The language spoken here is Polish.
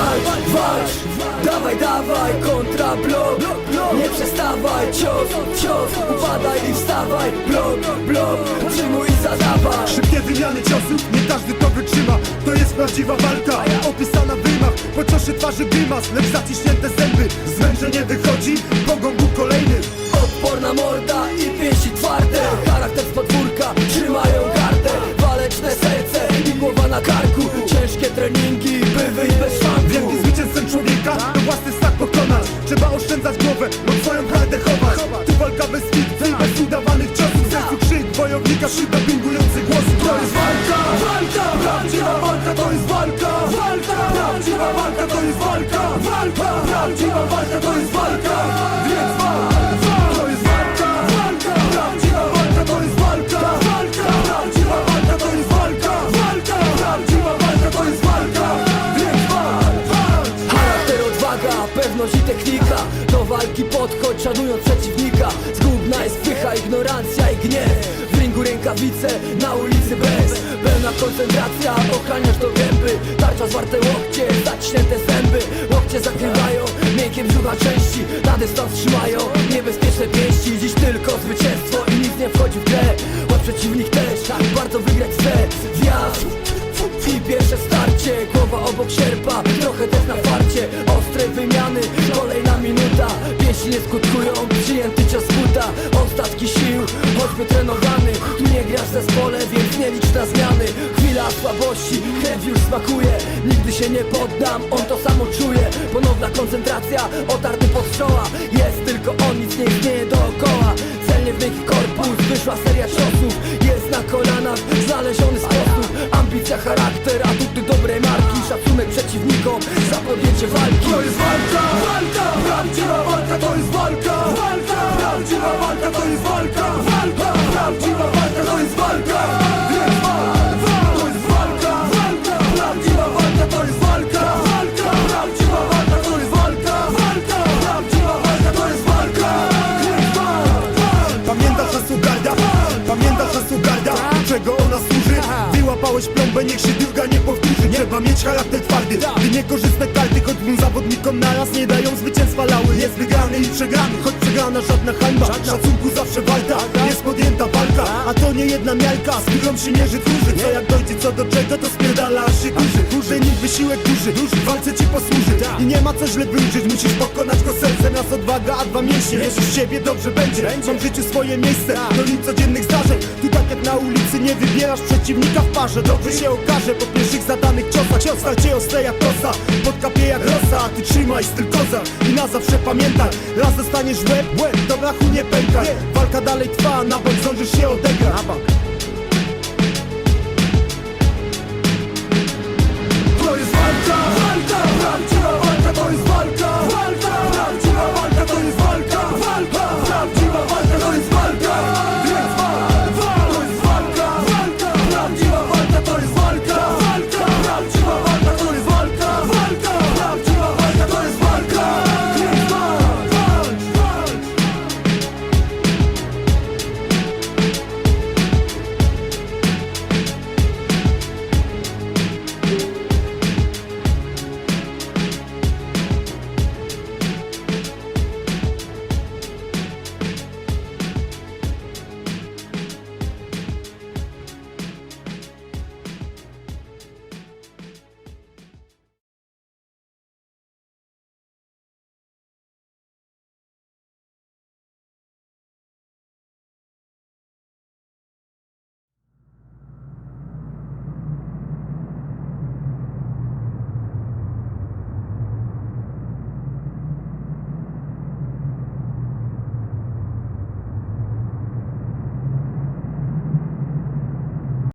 Walcz, walcz, dawaj, dawaj, kontra blok Nie przestawaj, cios, cios, upadaj i wstawaj. Blok, blok, przyjmuj i zadawaj. Szybkie wymiany ciosów, nie każdy to wytrzyma. To jest prawdziwa walka, opisana w rymach. Po ciosie twarzy grymas, lecz zaciśnięte zęby. Z nie wychodzi, dopingujących głosów To jest walka, walka, prawdziwa walka to jest walka. Walka, prawdziwa walka to jest walka. Walka, prawdziwa walka to jest walka. Więc walka, to jest walka. Prawdziwa walka to jest walka. Walka, prawdziwa walka to jest walka. Walka, prawdziwa walka to jest walka. Więc walka. Charakter, odwaga, pewność i technika. Do walki podchodź, szanując przeciwnika rękawice, na ulicy bez. Pełna koncentracja, ochraniasz do gęby. Tarcza zwarte łokcie, zaciśnięte zęby. Łokcie zakrywają, miękkie brzucha części. Na dystans trzymają, niebezpieczne pięści. Dziś tylko zwycięstwo i nic nie wchodzi w grę. Choć przeciwnik też, tak bardzo wygrać chce Wjazd i pierwsze starcie, głowa obok sierpa Trochę też na farcie, ostrej wymiany Kolejna minuta, pięści nie skutkują Przyjęty cios buta, ostatki sił Choćby trenowany, w zespole Więc nie licz na zmiany. Chwila słabości, krew już smakuje. Nigdy się nie poddam, on to samo czuje. Ponowna koncentracja, otarty pod czoła. Jest tylko on, nic nie istnieje dookoła. Celnie w miękki korpus, wyszła seria ciosów. Jest na kolanach, znaleziony sposób. Ambicja, charakter, atuty dobrej marki. Szacunek przeciwnikom za podjęcie walki. To jest walka, Pamiętasz hasło garda? Czego ona służy? Wyłapałeś plombę, niech się druga nie powtórzy. Trzeba mieć charakter twardy, by niekorzystne karty. Choć dwóm zawodnikom naraz nie dają zwycięstwa lały. Jest wygrany i przegrany, choć przegrana żadna hańba. Szacunku zawsze warta, jest podjęta walka. A to nie jedna miarka, z którą się mierzy duży Co jak dojdzie co do czego, to spierdala aż się kurzy wysiłek duży, w walce ci posłuży. I nie ma co źle wróżyć, musisz pokonać go sercem Raz odwaga, a dwa mięśnie, wierzysz w siebie, dobrze będzie. Mam w życiu swoje miejsce, do nim codziennych zdarzeń. Tu tak jak na ulicy, nie wybierasz przeciwnika w parze. Dobrze się okaże po pierwszych zadanych ciosach. Cios cię ostre jak podkapie jak rosa A ty trzymaj styl kozak i na zawsze pamiętaj Raz dostaniesz łeb, łeb, to brachu nie pękaj. Walka dalej trwa, na